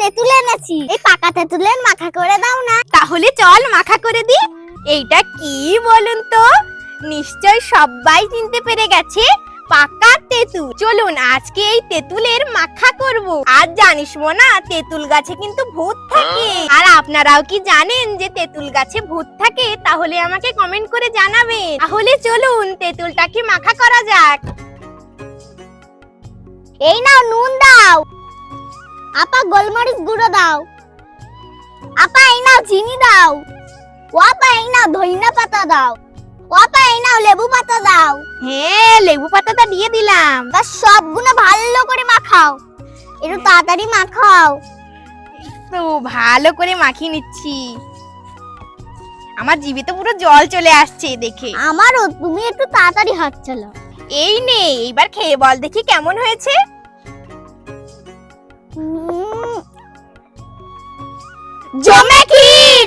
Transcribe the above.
পেয়েছি এই পাকা তেঁতুলের মাখা করে দাও না। তাহলে চল মাখা করে দি। এইটা কি বলুন তো? নিশ্চয় সবাই চিনতে পেরে গেছে। পাকা তেঁতুল। চলুন, আজকে এই তেঁতুলের মাখা করব। আর জানিস না তেঁতুল গাছে কিন্তু ভূত থাকে। আর আপনারাও কি জানেন যে তেঁতুল গাছে ভূত থাকে? তাহলে আমাকে কমেন্ট করে জানাবেন। তাহলে চলুন, তেঁতুলটাকে মাখা করা যাক। এই নাও, নুন দাও। গোলমরিচ গুঁড়ো দাও। আপা এই নাও চিনি দাও। ও আপা এই নাও ধইনা পাতা দাও। ও আপা এই নাও লেবু পাতা দাও। হ্যাঁ লেবু পাতাটা দিয়ে দিলাম। তা সবগুলো ভালো করে মাখাও। একটু তাড়াতাড়ি মাখাও। তো ভালো করে মাখিয়ে নিচ্ছি। আমার জিভে তো পুরো জল চলে আসছে দেখে। আমারও তুমি একটু তাড়াতাড়ি হাত চালাও। এই নে এইবার খেয়ে বল দেখি কেমন হয়েছে। জমে ক্ষীর